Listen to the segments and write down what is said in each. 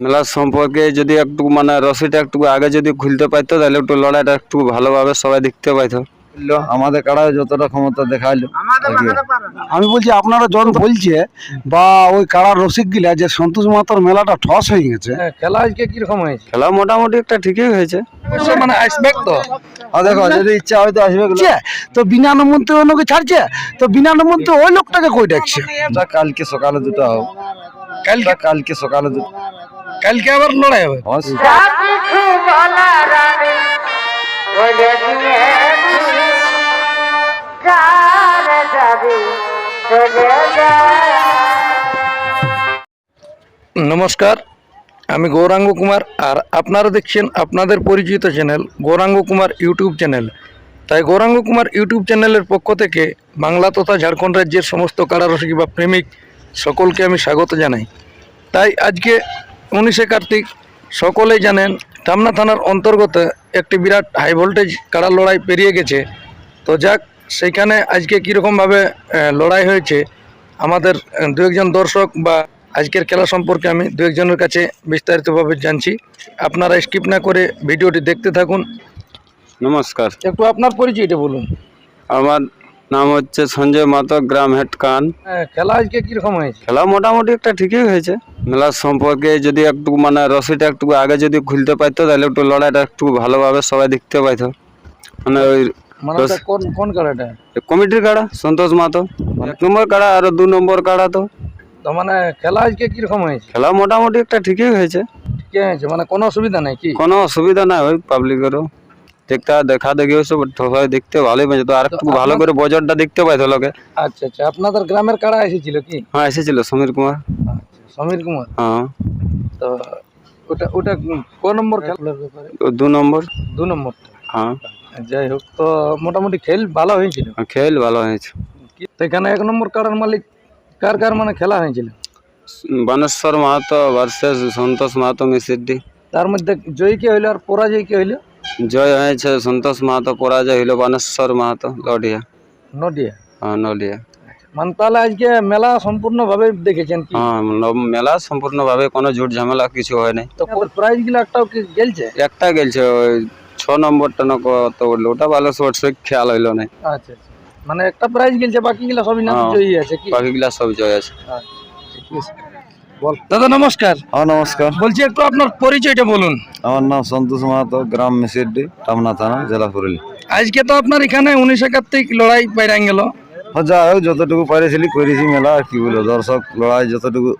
মেলা সম্পর্কে যদি একটু মানে রশিটা একটু আগে যদি খুলতে পারতো তাহলে একটু লড়াইটা একটু ভালোভাবে সবাই দেখতে পাইতো। আমাদের কাড়ায় যতটা ক্ষমতা দেখাইলো আমি বলছি আপনারা যখন বলছে বা ওই কাড়ার রসিক গিলা যে সন্তোষ মাতার মেলাটা ঠস হয়ে গেছে। হ্যাঁ, খেলা আজকে কীরকম হয়েছে? খেলা মোটামুটি একটা ঠিকই হয়েছে। মানে আসবে তো। আর দেখো যদি ইচ্ছা হয়তো আসবে তো বিনা নিমন্ত্রণ অন্যকে ছাড়ছে? তো বিনা নিমন্ত্রণ ওই লোকটাকে কই ডাকছে? কালকে সকালে দুটো হোক। কালকে? কালকে সকালে দুটো। কালকে আবার লড়াই হবে। নমস্কার আমি গৌরাঙ্গ কুমার আর আপনারা দেখছেন আপনাদের পরিচিত channel Gauranga Kumar YouTube channel. তাই গৌরাঙ্গ কুমার ইউটিউব চ্যানেলের পক্ষ থেকে বাংলা তথা ঝাড়খণ্ড রাজ্যের সমস্ত কারারসিক বা প্রেমিক সকলকে আমি স্বাগত জানাই। তাই আজকে উনিশে কার্তিক সকলেই জানেন টামনা থানার অন্তর্গত একটি বিরাট হাই ভোল্টেজ কাড়া লড়াই পেরিয়ে গেছে। তো যাক সেইখানে আজকে কীরকমভাবে লড়াই হয়েছে আমাদের দু একজন দর্শক বা আজকের খেলা সম্পর্কে আমি দু একজনের কাছে বিস্তারিতভাবে জানছি। আপনারা স্কিপ না করে ভিডিওটি দেখতে থাকুন। নমস্কার। একটু আপনার পরিচয়টা বলুন। আমার নাম হচ্ছে সঞ্জয় মাতো গ্রাম হেড কান। হ্যাঁ, খেলা আজকে কীরকম হয়েছে? খেলা মোটামুটি একটা ঠিকই হয়েছে। মেলার সম্পর্কে যদি একটু মানে রশিটা একটু আগে যদি খুলতে পারতো তাহলে একটু লড়াইটা একটু ভালোভাবে সবাই দেখতে পাইতো। মানে ওই মানে কোন কোন খেলাটা কমিটির কাড়া সন্তোষ মাতো এক নম্বর কাড়া আর দু নম্বর কাড়া তো। তো মানে খেলা আজকে কীরকম হয়েছে? খেলা মোটামুটি একটা ঠিকই হয়েছে। ঠিক হয়েছে মানে কোনো অসুবিধা নাই কি? কোনো অসুবিধা নাই ওই পাবলিকেরও। দেখতে দেখা দেখি হয়েছে সবাই দেখতে ভালোই পেয়েছে। তো আর একটু ভালো করে বজারটা দেখতে পাইতো লোকে। আচ্ছা আচ্ছা। আপনাদের গ্রামের কাড়া এসেছিল কি? হ্যাঁ এসেছিল সমীর কুমার। সমীর কুমার? হ্যাঁ। তো ওটা ওটা কোন নম্বর খেলার ব্যাপারে দু নম্বর? দু নম্বরটা। হ্যাঁ। যাই হোক তো মোটামুটি খেল ভালো হয়েছিল। খেল ভালো হয়েছে। তো এখানে এক নম্বর কাড়ার মালিক কার কার মানে খেলা হয়েছিল? বানেশ্বর মাহাতো ভার্সেস সন্তোষ মাহাতো মিসিডি তার মধ্যে জয়ী কে হইল আর পরাজয় কে হইল? জয় হয়েছে সন্তোষ মাহাতো পরাজয় হইল বানেশ্বর মাহাতো লডিয়া নডিয়া। হ্যাঁ নডিয়া। মানে তাহলে আজকে মেলা সম্পূর্ণ ভাবে দেখেছেন কি? হ্যাঁ মেলা সম্পূর্ণভাবে কোনো ঝুট ঝামেলা কিছু হয় নাই তো প্রাইজগুলো একটাও কি গেলছে? একটা গেলছে ওই ছ নম্বরটা না কত বলল ওটা ভালো শর্ট খেয়াল হইল না। আচ্ছা আচ্ছা। মানে একটা প্রাইজ গেলছে বাকি গুলা সবই না হ্যাঁ। জয়ী আছে কি? বাকিগুলা সব জয় আছে। বল। দাদা নমস্কার। হ্যাঁ নমস্কার। বলছি একটু আপনার পরিচয়টা বলুন। আমার নাম সন্তোষ মাহাতো গ্রাম মিসিডি টামনা থানা জেলা পুরুলি আজকে তো আপনার এখানে উনিশ একাত্তিক লড়াই বাইরাং গেল। যা হোক যতটুকু পারেছিলি করেছি মেলা আর কি বলব দর্শক লড়াই যতটুকু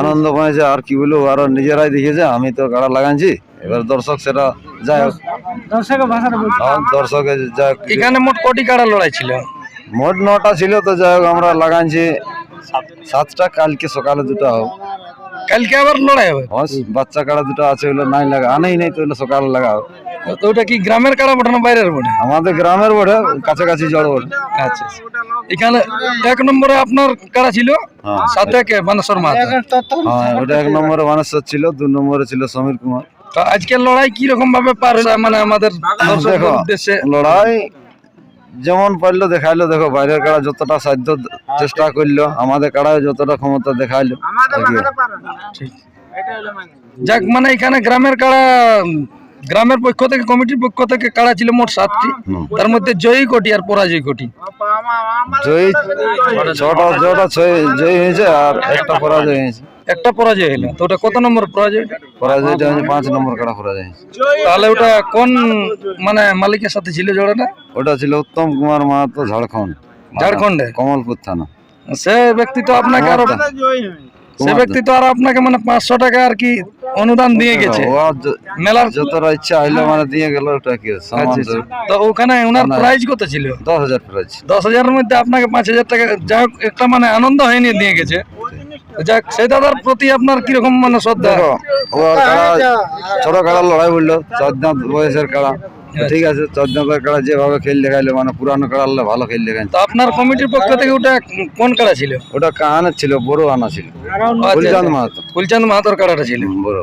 আনন্দ পাইছে আর কি বলব আর নিজেরাই দেখেছে আমি তো কাড়া লাগাইছি। এবার দর্শক সেটা যাই হোক। হ্যাঁ, দর্শকে যা এখানে মোট কোটি কাড়া লড়াই ছিল? মোট নটা ছিল তো যাই হোক আমরা লাগাইছি সাতটা কালকে সকালে দুটো হোক। কালকে আবার লড়াই হবে? হ্যাঁ, বাচ্চা কাড়া দুটো আছে ওগুলো নাই লাগা আনেই নাই তো ওগুলো সকালে লাগাও তো ওটা কি গ্রামের কাড়া বটে না বাইরের বটে? আমাদের গ্রামের বটে কাছাকাছি জড় বটে। আচ্ছা আচ্ছা। এখানে এক নম্বরে আপনার কাড়া ছিল? হ্যাঁ। সাথে কে বানেশ্বর মাহাতো হ্যাঁ ওটা এক নম্বরে মানেশ্বর ছিল দু নম্বরে ছিল সমীর কুমার। তো আজকের লড়াই কি রকম ভাবে পার মানে আমাদের দর্শকদের দেখো। উদ্দেশ্যে। লড়াই যেমন পারল দেখাইলো দেখো বাইরের কাড়া যতটা সাধ্য চেষ্টা করল আমাদের কাড়ায় যতটা ক্ষমতা দেখাইলো দেখি। যাক মানে এখানে গ্রামের কাড়া গ্রামের পক্ষ থেকে কমিটির পক্ষ থেকে কাড়া ছিল মোট সাতটি তার মধ্যে জয়ী কোটি আর পরাজয় কোটি। জয়ী ছটা ছটা ছয় জয়ী হয়েছে আর একটা পরাজয় হয়েছে। একটা পরাজয় হলো। তো ওটা কত নম্বর পরাজয়? পরাজয়টা হয়েছে পাঁচ নম্বর কাড়া পরাজয় তাহলে ওটা কোন মানে মালিকের সাথে ছিল জোড়াটা? ওটা ছিল উত্তম কুমার মাহাতো ঝাড়খণ্ড। ঝাড়খণ্ডে? কমলপুর থানা। সে ব্যক্তি তো আপনাকে আরও সে ব্যক্তি তো আর আপনাকে মানে পাঁচশো টাকা আর কি অনুদান দিয়ে গেছে। ও মেলার যতটা ইচ্ছা হইল মানে দিয়ে গেল ওটা কি আচ্ছা, আচ্ছা। তো ওখানে ওনার প্রাইজ কত ছিল? দশ হাজার প্রাইজ দশ হাজারের মধ্যে আপনাকে পাঁচ হাজার টাকা যা হোক একটা মানে আনন্দ হয়নি দিয়ে গেছে। যাক সেই দাদার প্রতি আপনার কীরকম মানে শ্রদ্ধা? কাড়া ছোট কাড়া লড়াই বলল চোদ্দাঁত বয়সের কাড়া ঠিক আছে চোদ্দাঁতের কাড়া যেভাবে খেল দেখাইলো মানে পুরানো কাড়া ভালো খেল দেখাই তো আপনার কমিটির পক্ষ থেকে ওটা কোন কাড়া ছিল? ওটা কাহানের ছিল বড় আনা ছিল। আচ্ছা, ফুলচাঁদ মাহাতো। ফুলচাঁদ মাহাতর কাড়াটা ছিল। বড়।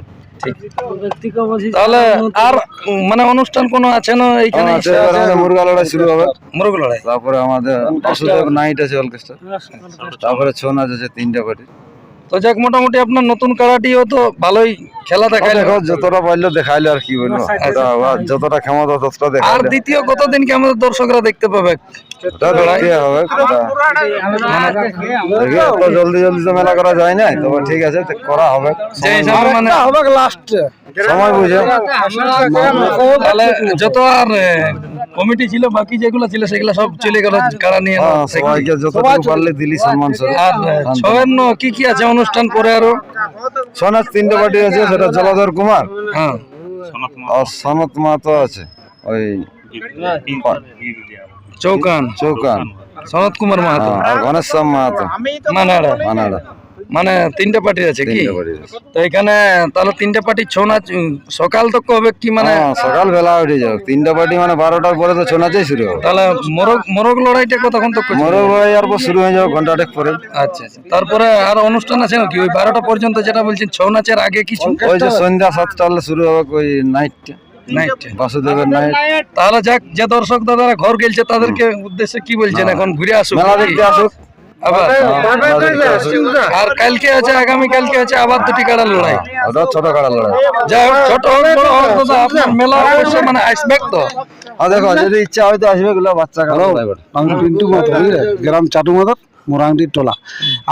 তাহলে আর মানে অনুষ্ঠান কোনো আছে না এইখানে? আছে, এবার আমাদের মুরগা লড়াই শুরু হবে। মুরগ লড়াই। তারপরে আমাদের বাসুদেব নাইট আছে অর্কেস্ট্রা তারপরে ছৌ নাচ আছে তিনটা পার্টি। তো যাক মোটামুটি আপনার নতুন কাড়াটিও তো ভালোই খেলা দেখাইল। দেখো যতটা পারল দেখাইলো আর কি বলব। যতটা ক্ষমতা ততটা আর দ্বিতীয় কতদিন কি আমাদের দর্শকরা দেখতে পাবে? জলদি জলদি তো মেলা করা যায় না তবে ঠিক আছে করা হবে। মানে হবে লাস্টে। সময় বুঝে। যত আর কমিটি ছিল বাকি যেগুলো ছিল সেগুলো সব চলে গেল কাড়া নিয়ে হ্যাঁ সবাইকে যতটুকু পারলে দিলি সম্মান আর আহ, কি কি আছে অনুষ্ঠান পরে আরও? সোনার তিনটে পার্টি আছে সেটা জলাধর কুমার। হ্যাঁ। আর সনত মাহাতো আছে ওই চৌকান। চৌকান। সনত কুমার মাহাতো। হ্যাঁ, আর ঘনেশ্যাম মাহাতো। মানাড়া। মানাড়া। মানে তিনটা পার্টি আছে কি? তো এখানে তাহলে তিনটা পার্টি ছৌ নাচ সকাল তো হবে কি মানে হ্যাঁ সকাল বেলা উঠে যাও। তিনটা পার্টি মানে বারোটার পরে তো ছৌ নাচেই শুরু হবে। তাহলে মোরগ মোরগ লড়াইটা কতক্ষণ তো মোরগ মরো ভাই আর শুরু হয়ে যাবে ঘন্টাটেক পরে। আচ্ছা আচ্ছা। তারপরে আর অনুষ্ঠান আছে নাকি? ওই বারোটা পর্যন্ত যেটা বলছেন ছৌ নাচের আগে কিছু? ওই যে সন্ধ্যা সাতটা হলে শুরু হবে ওই নাইটটা। Night বাসুদেবের night. তাহলে যাক যে দর্শক দাদারা ঘর গেলছে তাদেরকে উদ্দেশ্যে কি বলছেন এখন? ঘুরে আসুক। মেলা দেখতে আসুক। আবার হ্যাঁ, আসুক আর কালকে আছে আগামী কালকে আছে আবার দুটি কাড়ার লড়াই। ওটা ছোট কাড়া লড়াই। যাই হোক ছোট হোক বড় হোক দাদা আপনার মেলা অবশ্যই মানে আসবে তো। দেখো যদি ইচ্ছা হয়তো আসবে গুলো বাচ্চা কাড়া আমি পিন্টু বুঝলে? গ্রাম চাটু মাদার মোরাংটির টোলা।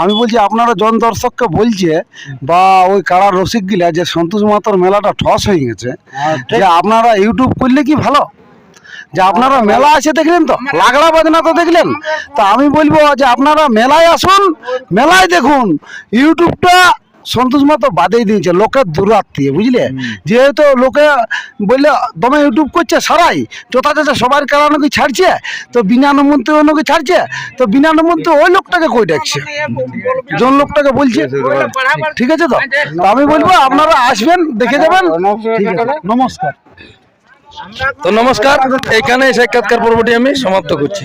আমি বলছি আপনারা জন দর্শককে বলছে বা ওই কাড়ার রসিক গিলা যে সন্তোষ মাতার মেলাটা ঠস হয়ে গেছে যে আপনারা ইউটিউব করলে কি ভালো? যে আপনারা মেলা আছে দেখলেন তো? লাগড়া বাজনা তো দেখলেন? তো আমি বলব যে আপনারা মেলায় আসুন মেলায় দেখুন। ইউটিউবটা সন্তোষ মতো বাদেই দিয়েছে লোকের দূরাত্মীয় বুঝলে? যেহেতু লোকে বললে দমে ইউটিউব করছে সারাই? যথাযথ সবার কারণে কি ছাড়ছে? তো বিনা নিমন্ত্রণ অন্যকে ছাড়ছে? তো বিনা নিমন্ত্রণ ওই লোকটাকে কই ডাকছে? জন লোকটাকে বলছে। ঠিক আছে তো? তো আমি বলব আপনারা আসবেন দেখে যাবেন। নমস্কার। তো নমস্কার এখানে সাক্ষাৎকার পর্বটি আমি সমাপ্ত করছি।